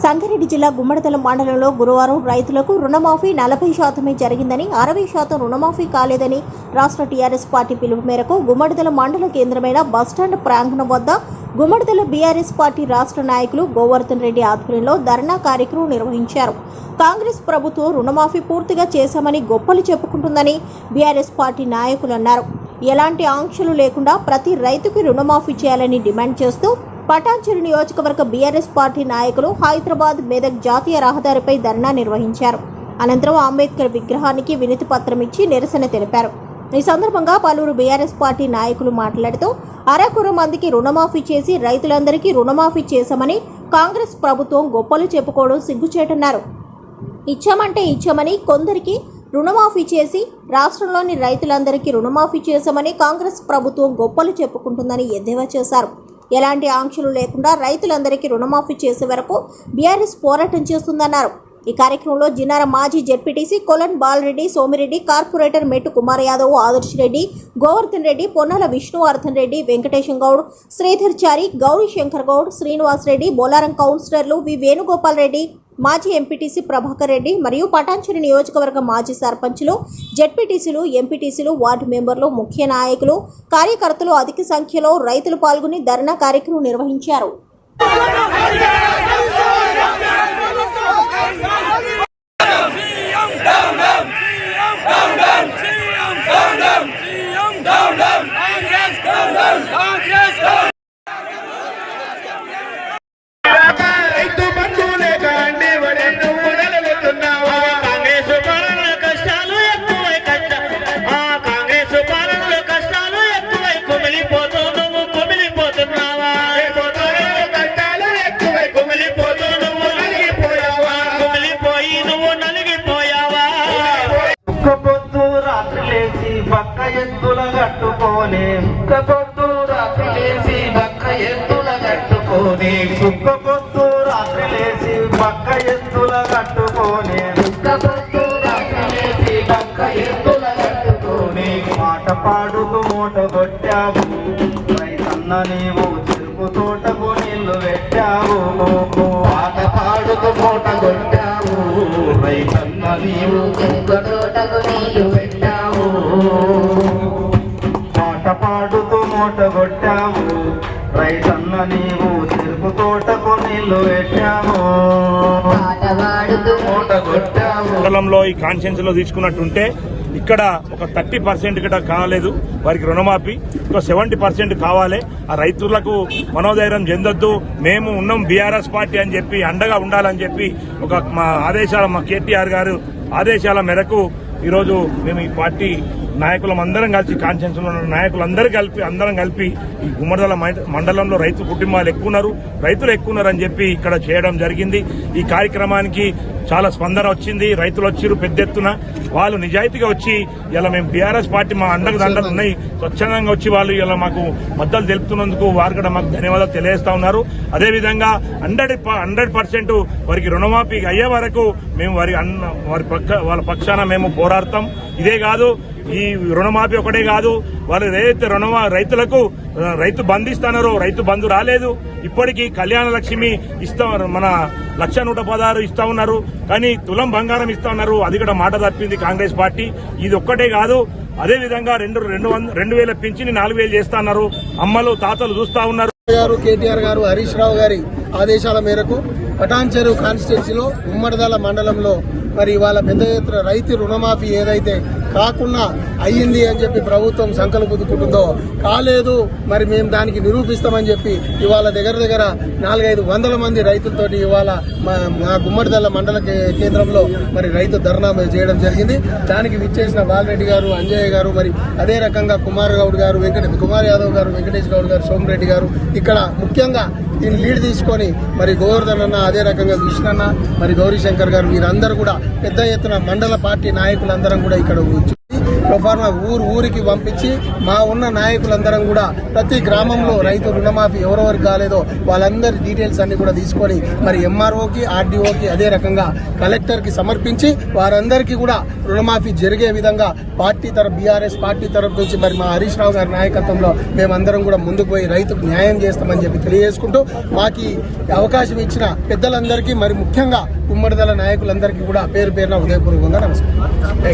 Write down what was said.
సంగారెడ్డి జిల్లా గుమ్మడతల మండలంలో గురువారం రైతులకు రుణమాఫీ నలభై శాతమే జరిగిందని అరవై శాతం రుణమాఫీ కాలేదని రాష్ట్ర టీఆర్ఎస్ పార్టీ పిలుపు మేరకు గుమ్మడిదల మండల కేంద్రమైన బస్టాండ్ ప్రాంగణం వద్ద గుమ్మడిదల బీఆర్ఎస్ పార్టీ రాష్ట్ర నాయకులు గోవర్ధన్ రెడ్డి ఆధ్వర్యంలో ధర్నా కార్యక్రమం నిర్వహించారు. కాంగ్రెస్ ప్రభుత్వం రుణమాఫీ పూర్తిగా చేశామని గొప్పలు చెప్పుకుంటుందని బీఆర్ఎస్ పార్టీ నాయకులు అన్నారు. ఎలాంటి ఆంక్షలు లేకుండా ప్రతి రైతుకి రుణమాఫీ చేయాలని డిమాండ్ చేస్తూ పటాన్చెరు నియోజకవర్గ బీఆర్ఎస్ పార్టీ నాయకులు హైదరాబాద్ మెదక్ జాతీయ రహదారిపై ధర్నా నిర్వహించారు. అనంతరం అంబేద్కర్ విగ్రహానికి వినతి పత్రం ఇచ్చి నిరసన తెలిపారు. ఈ సందర్భంగా పలువురు బీఆర్ఎస్ పార్టీ నాయకులు మాట్లాడుతూ అరకుర మందికి రుణమాఫీ చేసి రైతులందరికీ రుణమాఫీ చేశామని కాంగ్రెస్ ప్రభుత్వం గొప్పలు చెప్పుకోవడం సిగ్గుచేటన్నారు. ఇచ్చామంటే ఇచ్చామని కొందరికి రుణమాఫీ చేసి రాష్ట్రంలోని రైతులందరికీ రుణమాఫీ చేశామని కాంగ్రెస్ ప్రభుత్వం గొప్పలు చెప్పుకుంటుందని ఎద్దేవా చేశారు. ఎలాంటి ఆంక్షలు లేకుండా రైతులందరికీ రుణమాఫీ చేసే వరకు బీఆర్ఎస్ పోరాటం చేస్తుందన్నారు. ఈ కార్యక్రమంలో జిన్నార మాజీ జెడ్పీటీసీ కొలన్ బాలరెడ్డి సోమిరెడ్డి కార్పొరేటర్ మెట్టు కుమార్ యాదవ్ ఆదర్శ్ రెడ్డి గోవర్ధన్ రెడ్డి పొన్నాల విష్ణువర్ధన్ రెడ్డి వెంకటేశం గౌడ్ శ్రీధర్ చారి గౌరీ శంకర్ గౌడ్ శ్రీనివాస్ రెడ్డి బోలారం కౌన్సిలర్లు వి వేణుగోపాల్ రెడ్డి మాజీ ఎంపీటీసీ ప్రభాకర్ రెడ్డి మరియు పటాంచరి నియోజకవర్గ మాజీ సర్పంచులు జెడ్పీటీసీలు ఎంపీటీసీలు వార్డు మెంబర్లు ముఖ్య నాయకులు కార్యకర్తలు అధిక సంఖ్యలో రైతులు పాల్గొని ధర్నా కార్యక్రమం నిర్వహించారు. కట్టుకోనే కుక్క రాత్రి లేచి పక్క ఎత్తుల కట్టుకొని. కుక్క రాత్రి లేచి పక్క ఎత్తుల కట్టుకోనే మాట పాడుతూ మూట కొట్టావు. రైతన్న నీవు చెరుకు తోటకు నీళ్ళు పెట్టావు. పాట పాడుతూ మూట కొట్టావు. రైతన్న నీవు తోటకు నీళ్ళు పెట్టావు. పాట పాడుతూ మూట కొట్టావు. రైతన్న నీవు చెరుకు తోటకు నీళ్ళు పెట్టావు పాట పాడుతూ మూట కొట్టావు మండలంలో ఈ కాన్షియన్స్లో తీసుకున్నట్టుంటే ఇక్కడ ఒక థర్టీ పర్సెంట్ గిట కాలేదు వారికి రుణమాఫీ. ఒక సెవెంటీ పర్సెంట్ కావాలి. ఆ రైతులకు మనోధైర్యం చెందొద్దు. మేము ఉన్నాం బీఆర్ఎస్ పార్టీ అని చెప్పి అండగా ఉండాలని చెప్పి ఒక మా ఆదేశాల మా కేటీఆర్ గారు ఆదేశాల మేరకు ఈరోజు మేము ఈ పార్టీ నాయకులం అందరం కలిసి కాన్షియన్స్ ఉన్న నాయకులందరూ కలిపి అందరం కలిపి ఈ గుమ్మడిదల మండలంలో రైతు కుటుంబాలు ఎక్కువ ఉన్నారు రైతులు ఎక్కువ ఉన్నారని అని చెప్పి ఇక్కడ చేయడం జరిగింది. ఈ కార్యక్రమానికి చాలా స్పందన వచ్చింది. రైతులు వచ్చిరు పెద్ద ఎత్తున. వాళ్ళు నిజాయితీగా వచ్చి ఇలా మేము బీఆర్ఎస్ పార్టీ మా అండకు దండలు ఉన్నాయి. స్వచ్ఛందంగా వచ్చి వాళ్ళు ఇలా మాకు మద్దతు తెలుపుతున్నందుకు వారు కూడా మాకు ధన్యవాదాలు తెలియజేస్తా ఉన్నారు. అదేవిధంగా హండ్రెడ్ హండ్రెడ్ పర్సెంట్ వారికి రుణమాఫీ అయ్యే వరకు మేము వారి అన్న వారి పక్క వాళ్ళ పక్షాన మేము పోరాడతాం. ఇదే కాదు ఈ రుణమాఫీ ఒకటే కాదు వాళ్ళు ఏదైతే రుణమా రైతులకు రైతు బంధు ఇస్తున్నారో రైతు బంధు రాలేదు ఇప్పటికీ కళ్యాణ లక్ష్మి ఇస్తా మన లక్ష నూట పదహారు ఇస్తా ఉన్నారు కానీ తులం బంగారం ఇస్తా ఉన్నారు అది కూడా మాట తప్పింది కాంగ్రెస్ పార్టీ. ఇది ఒక్కటే కాదు అదే విధంగా రెండు రెండు వంద రెండు వేల పెంచిని నాలుగు వేలు చేస్తా ఉన్నారు అమ్మలు తాతలు చూస్తా ఉన్నారు. గారు కేటీఆర్ గారు హరీష్ రావు గారి ఆదేశాల మేరకు పటాన్చెరు కాన్స్టిట్యున్సీలో ఉమ్మడిదాల మండలంలో మరి ఇవాళ పెద్ద ఎత్తున రైతు రుణమాఫీ ఏదైతే కాకుండా అయ్యింది అని చెప్పి ప్రభుత్వం సంకల్పుకుంటుందో కాలేదు. మరి మేము దానికి నిరూపిస్తామని చెప్పి ఇవాళ దగ్గర దగ్గర నాలుగైదు వందల మంది రైతులతోటి ఇవాళ మా మా గుమ్మడిదల్ల మండల కేంద్రంలో మరి రైతు ధర్నా చేయడం జరిగింది. దానికి విచ్చేసిన బాలరెడ్డి గారు అంజయ్య గారు మరి అదే రకంగా కుమార్ గౌడ్ గారు వెంకట కుమార్ యాదవ్ గారు వెంకటేష్ గౌడ్ గారు సోమరెడ్డి గారు ఇక్కడ ముఖ్యంగా దీన్ని లీడ్ తీసుకొని మరి గోవర్ధన్ అన్న అదే రకంగా కృష్ణన్న మరి గౌరీశంకర్ గారు మీరందరూ కూడా పెద్ద ఎత్తున మండల పార్టీ నాయకులందరం కూడా ఇక్కడ ప్రొఫార్మా ఊరు ఊరికి పంపించి మా ఉన్న నాయకులందరం కూడా ప్రతి గ్రామంలో రైతు రుణమాఫీ ఎవరెవరికి కాలేదో వాళ్ళందరి డీటెయిల్స్ అన్ని కూడా తీసుకొని మరి ఎంఆర్ఓకి ఆర్డీఓకి అదే రకంగా కలెక్టర్కి సమర్పించి వారందరికీ కూడా రుణమాఫీ జరిగే విధంగా పార్టీ తరఫు బీఆర్ఎస్ పార్టీ తరఫు నుంచి మరి మా హరీష్ రావు గారి నాయకత్వంలో మేమందరం కూడా ముందుకు పోయి రైతుకు న్యాయం చేస్తామని చెప్పి తెలియజేసుకుంటూ మాకు అవకాశం ఇచ్చిన పెద్దలందరికీ మరి ముఖ్యంగా ఉమ్మడిదల నాయకులందరికీ కూడా పేరు పేరున ఉదయపూర్వకంగా నమస్కారం.